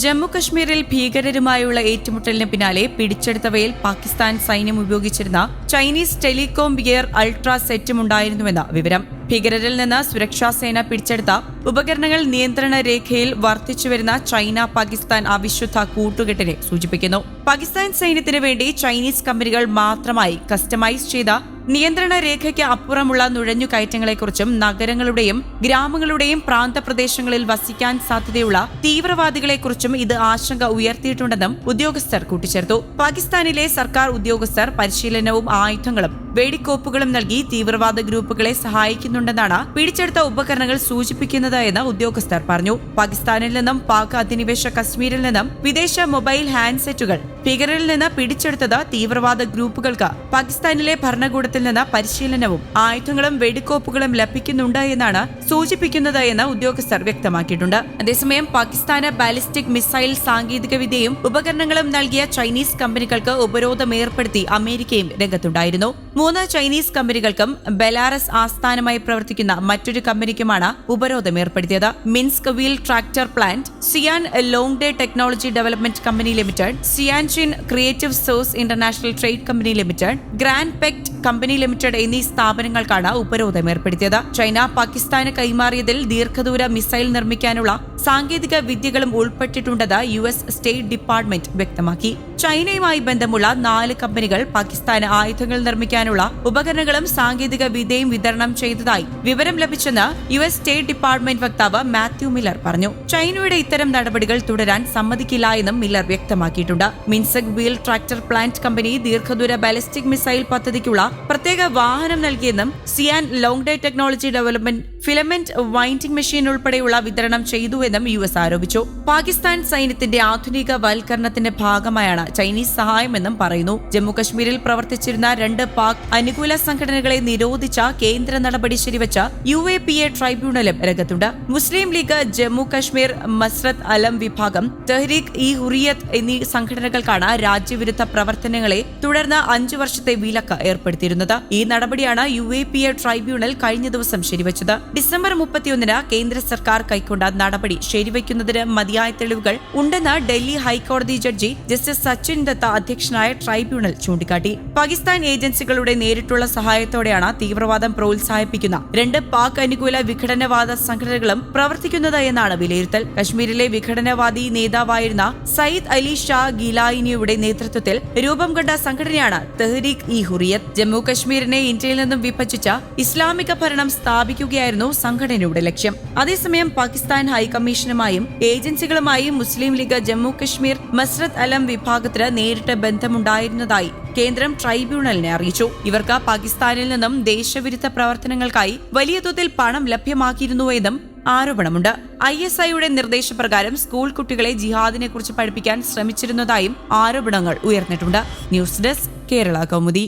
ജമ്മു കശ്മീരിൽ ഭീകരരുമായുള്ള ഏറ്റുമുട്ടലിന് പിന്നാലെ പിടിച്ചെടുത്തവയിൽ പാകിസ്ഥാൻ സൈന്യം ഉപയോഗിച്ചിരുന്ന ചൈനീസ് ടെലികോം ഗിയർ അൾട്രാ സെറ്റും ഉണ്ടായിരുന്നുവെന്ന വിവരം. ഭീകരരിൽ നിന്ന് സുരക്ഷാസേന പിടിച്ചെടുത്ത ഉപകരണങ്ങൾ നിയന്ത്രണ രേഖയിൽ വർദ്ധിച്ചുവരുന്ന ചൈന പാകിസ്ഥാൻ അവിശുദ്ധ കൂട്ടുകെട്ടിനെ സൂചിപ്പിക്കുന്നു. പാകിസ്ഥാൻ സൈന്യത്തിനു വേണ്ടി ചൈനീസ് കമ്പനികൾ മാത്രമായി കസ്റ്റമൈസ് ചെയ്ത നിയന്ത്രണ രേഖയ്ക്ക് അപ്പുറമുള്ള നുഴഞ്ഞുകയറ്റങ്ങളെക്കുറിച്ചും നഗരങ്ങളുടെയും ഗ്രാമങ്ങളുടെയും പ്രാന്തപ്രദേശങ്ങളിൽ വസിക്കാൻ സാധ്യതയുള്ള തീവ്രവാദികളെക്കുറിച്ചും ഇത് ആശങ്ക ഉയർത്തിയിട്ടുണ്ടെന്നും ഉദ്യോഗസ്ഥർ കൂട്ടിച്ചേർത്തു. പാകിസ്ഥാനിലെ സർക്കാർ ഉദ്യോഗസ്ഥർ പരിശീലനവും ആയുധങ്ങളും വെടിക്കോപ്പുകളും നൽകി തീവ്രവാദ ഗ്രൂപ്പുകളെ സഹായിക്കുന്നുണ്ടെന്നാണ് പിടിച്ചെടുത്ത ഉപകരണങ്ങൾ സൂചിപ്പിക്കുന്നത് എന്ന് ഉദ്യോഗസ്ഥർ പറഞ്ഞു. പാകിസ്ഥാനിൽ നിന്നും പാക് അധിനിവേശ കശ്മീരിൽ നിന്നും വിദേശ മൊബൈൽ ഹാൻഡ്സെറ്റുകൾ ഭീകരരിൽ നിന്ന് പിടിച്ചെടുത്തത് തീവ്രവാദ ഗ്രൂപ്പുകൾക്ക് പാകിസ്ഥാനിലെ ഭരണകൂടത്തിൽ നിന്ന് പരിശീലനവും ആയുധങ്ങളും വെടിക്കോപ്പുകളും ലഭിക്കുന്നുണ്ട് എന്നാണ് സൂചിപ്പിക്കുന്നത് എന്ന് ഉദ്യോഗസ്ഥർ വ്യക്തമാക്കിയിട്ടുണ്ട്. അതേസമയം പാകിസ്ഥാന് ബാലിസ്റ്റിക് മിസൈൽ സാങ്കേതികവിദ്യയും ഉപകരണങ്ങളും നൽകിയ ചൈനീസ് കമ്പനികൾക്ക് ഉപരോധം ഏർപ്പെടുത്തി അമേരിക്കയും രംഗത്തുണ്ടായിരുന്നു. മൂന്ന് ചൈനീസ് കമ്പനികൾക്കും ബെലാറസ് ആസ്ഥാനമായി പ്രവർത്തിക്കുന്ന മറ്റൊരു കമ്പനിക്കുമാണ് ഉപരോധം ഏർപ്പെടുത്തിയത്. Minsk wheel tractor plant Xian long day technology development company limited Xianxin creative source international trade company limited grand pect company limited എന്നീ സ്ഥാപനങ്ങൾക്കാണ് ഉപരോധം ഏർപ്പെടുത്തിയത്. ചൈന പാകിസ്ഥാന് കൈമാറിയതിൽ ദീർഘദൂര മിസൈൽ നിർമ്മിക്കാനുള്ള സാങ്കേതിക വിദ്യകളും ഉൾപ്പെട്ടിട്ടുണ്ടെന്ന് യു എസ് സ്റ്റേറ്റ് ഡിപ്പാർട്ട്മെന്റ് വ്യക്തമാക്കി. ചൈനയുമായി ബന്ധമുള്ള നാല് കമ്പനികൾ പാകിസ്ഥാന് ആയുധങ്ങൾ നിർമ്മിക്കാനുള്ള ഉപകരണങ്ങളും സാങ്കേതിക വിദ്യയും വിതരണം ചെയ്തതായി വിവരം ലഭിച്ചെന്ന് യു എസ് സ്റ്റേറ്റ് ഡിപ്പാർട്ട്മെന്റ് വക്താവ് മാത്യു മില്ലർ പറഞ്ഞു. ചൈനയുടെ ഇത്തരം നടപടികൾ തുടരാൻ സമ്മതിക്കില്ല എന്നും മില്ലർ വ്യക്തമാക്കിയിട്ടുണ്ട്. Minsk wheel tractor plant company ദീർഘദൂര ബാലിസ്റ്റിക് മിസൈൽ പദ്ധതിക്കുള്ള പ്രത്യേക വാഹനം നൽകിയെന്നും Xi'an Longde technology development filament winding machine ഉൾപ്പെടെയുള്ള വിതരണം ചെയ്തുവെന്നും യു എസ് ആരോപിച്ചു. പാകിസ്ഥാൻ സൈന്യത്തിന്റെ ആധുനിക വൽക്കരണത്തിന്റെ ഭാഗമായാണ് ചൈനീസ് സഹായമെന്നും പറയുന്നു. ജമ്മുകശ്മീരിൽ പ്രവർത്തിച്ചിരുന്ന രണ്ട് പാക് അനുകൂല സംഘടനകളെ നിരോധിച്ച കേന്ദ്ര നടപടി ശരിവച്ച യു എ പി എ ട്രൈബ്യൂണലും രംഗത്തുണ്ട്. മുസ്ലിം ലീഗ് ജമ്മു മസ്രത്ത് അലം വിഭാഗം തെഹ്രീഖ് ഇ ഹുറിയത്ത് എന്നീ സംഘടനകൾക്കാണ് രാജ്യവിരുദ്ധ പ്രവർത്തനങ്ങളെ തുടർന്ന് അഞ്ചു വർഷത്തെ വിലക്ക് ഏർപ്പെടുത്തിയിരുന്നത്. ഈ നടപടിയാണ് U A P A tribunal കഴിഞ്ഞ ദിവസം ശരിവച്ചത്. ഡിസംബർ മുപ്പത്തിയൊന്നിന് കേന്ദ്ര സർക്കാർ കൈക്കൊണ്ട നടപടി ശരിവയ്ക്കുന്നതിന് മതിയായ തെളിവുകൾ ഉണ്ടെന്ന് ഡൽഹി ഹൈക്കോടതി ജഡ്ജി ജസ്റ്റിസ് സച്ചിൻ ദത്ത അധ്യക്ഷനായ ട്രൈബ്യൂണൽ ചൂണ്ടിക്കാട്ടി. പാകിസ്ഥാൻ ഏജൻസികളുടെ നേരിട്ടുള്ള സഹായത്തോടെയാണ് തീവ്രവാദം പ്രോത്സാഹിപ്പിക്കുന്ന രണ്ട് പാക് അനുകൂല വിഘടനവാദ സംഘടനകളും പ്രവർത്തിക്കുന്നത് എന്നാണ് വിലയിരുത്തൽ. കശ്മീരിലെ വിഘടനവാദി നേതാവായിരുന്ന സയ്യിദ് അലി ഷാ ഗിലായിനിയുടെ നേതൃത്വത്തിൽ രൂപം കണ്ട സംഘടനയാണ് തെഹ്രീഖ് ഇ ഹുറിയത്ത്. ജമ്മു കശ്മീരിനെ ഇന്ത്യയിൽ നിന്നും വിഭജിച്ച ഇസ്ലാമിക ഭരണം സ്ഥാപിക്കുകയായിരുന്നു സംഘടനയുടെ ലക്ഷ്യം. അതേസമയം പാകിസ്ഥാൻ ഹൈക്കമ്മീഷനുമായും ഏജൻസികളുമായും മുസ്ലിം ലീഗ് ജമ്മു കശ്മീർ മസ്രത്ത് അലം വിഭാഗത്തിന് നേരിട്ട് ബന്ധമുണ്ടായിരുന്നതായി കേന്ദ്രം ട്രൈബ്യൂണലിനെ അറിയിച്ചു. ഇവർക്ക് പാകിസ്ഥാനിൽ നിന്നും ദേശവിരുദ്ധ പ്രവർത്തനങ്ങൾക്കായി വലിയ തോതിൽ പണം ലഭ്യമാക്കിയിരുന്നുവെന്നും ആരോപണമുണ്ട്. ഐ എസ് ഐയുടെ നിർദ്ദേശപ്രകാരം സ്കൂൾ കുട്ടികളെ ജിഹാദിനെ കുറിച്ച് പഠിപ്പിക്കാൻ ശ്രമിച്ചിരുന്നതായും ആരോപണങ്ങൾ ഉയർന്നിട്ടുണ്ട്. News desk Kerala Kaumudi.